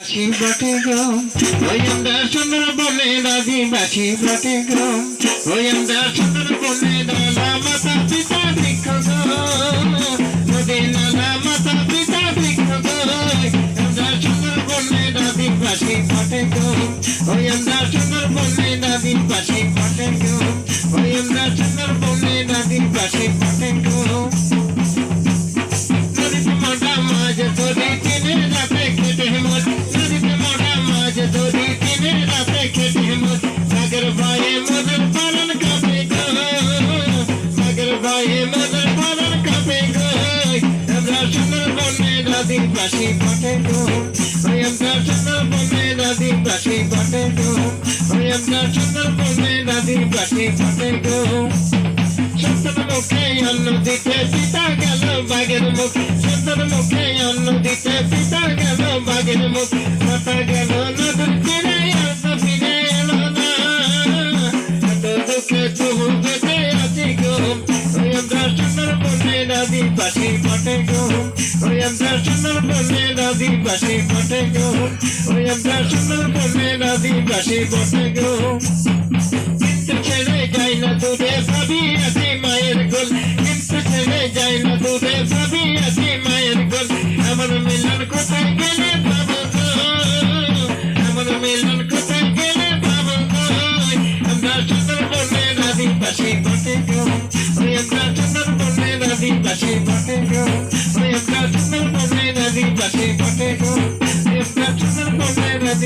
বাটি গ্রাম ওই আমরা সুন্দর বলে রাজি বাসি বাটি গ্রাম ওই আমরা সুন্দর বলে দাদা মাতা পিতা দীক্ষ দাদা মাতা পিতা দীক্ষ আমরা সুন্দর বলে রাজি বাসি বাটি গ্রাম ওই আমরা সুন্দর বলে রাজি বাসি বাটি গ্রাম ওই আমরা সুন্দর বলে রাজি বাসি পাশে বটে তোর ওই আমরা সোনার বলবে দাদি পাশে বটে তোর ওই আমরা সোনার বলবে দাদি পাশে বটে তোর সন্তান মুখে অন্ন দিতে পিতা গেল বাগের মুখ। সন্তান মুখে অন্ন দিতে পিতা গেল বাগের মুখ। মাতা গেল নদুর ফিরে আস ফিরে গো। দর্শনাল করলে নদী পাশে বটে গো ওই দর্শনাল করলে নদী পাশে বটে গো ছেড়ে যাই না দূরে ভাবি আছে মায়ের গোল কিন্তু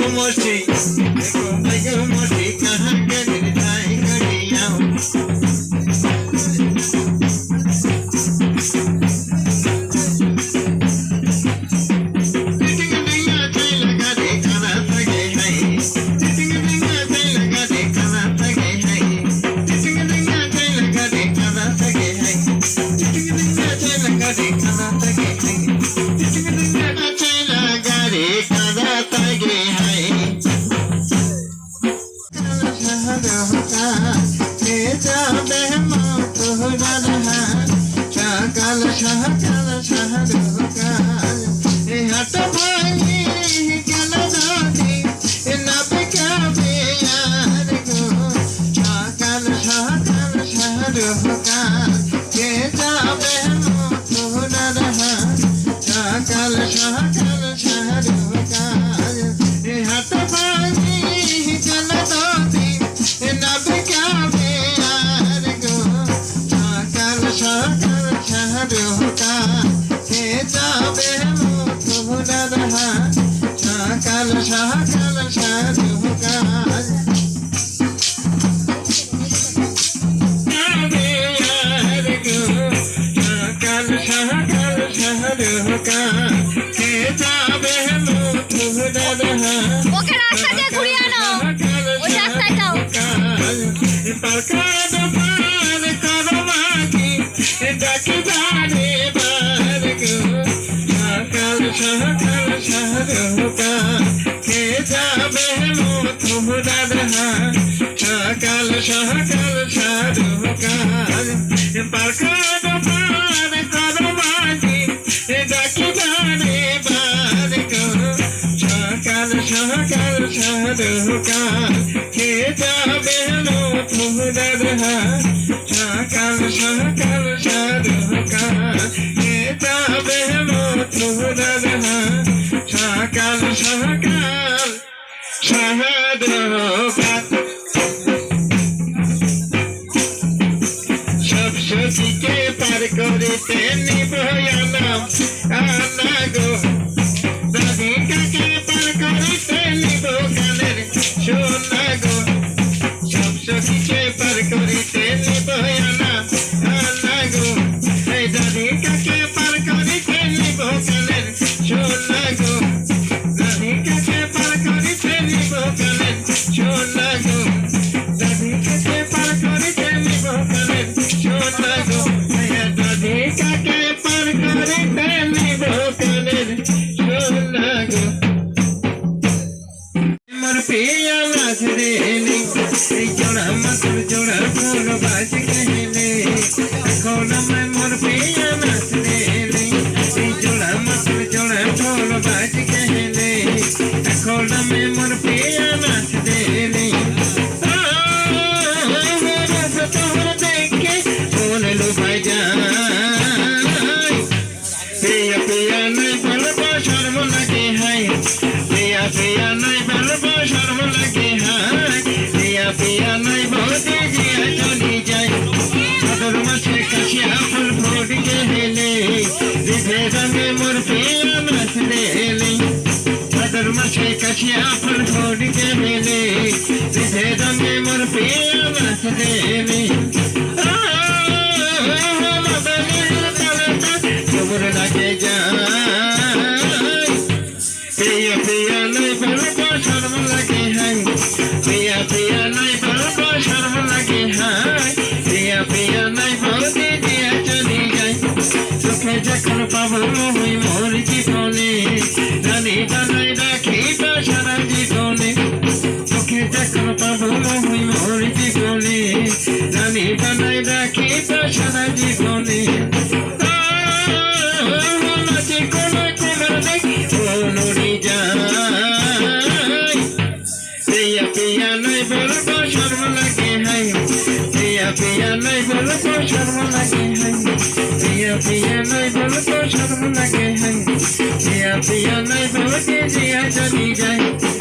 Nigga, what she? Nigga, what she? Shah Kala Shah Kala Shah Duka সকাল সকাল সরকার পাখার পার করো মাঝি ডাকি দারে বার করো সকাল সকাল সরকার খেয়ে যাবে শাহাদাত সব সতীকে পার করিতে নিব আনা আনা গো। भाषिक है अखिया पर छोड़ के मेले, जिसे दमे मोर पिया बस देवे। तुमर लगे जा पिया पिया नहीं पर शर्म लगे हैं। पिया पिया नहीं पर शर्म लगे हैं। पिया पिया नहीं पर दिया चली गई। सुखे जखन पवन हुई मोर की জিয়া নাই বলতে জিয়া চলি যায়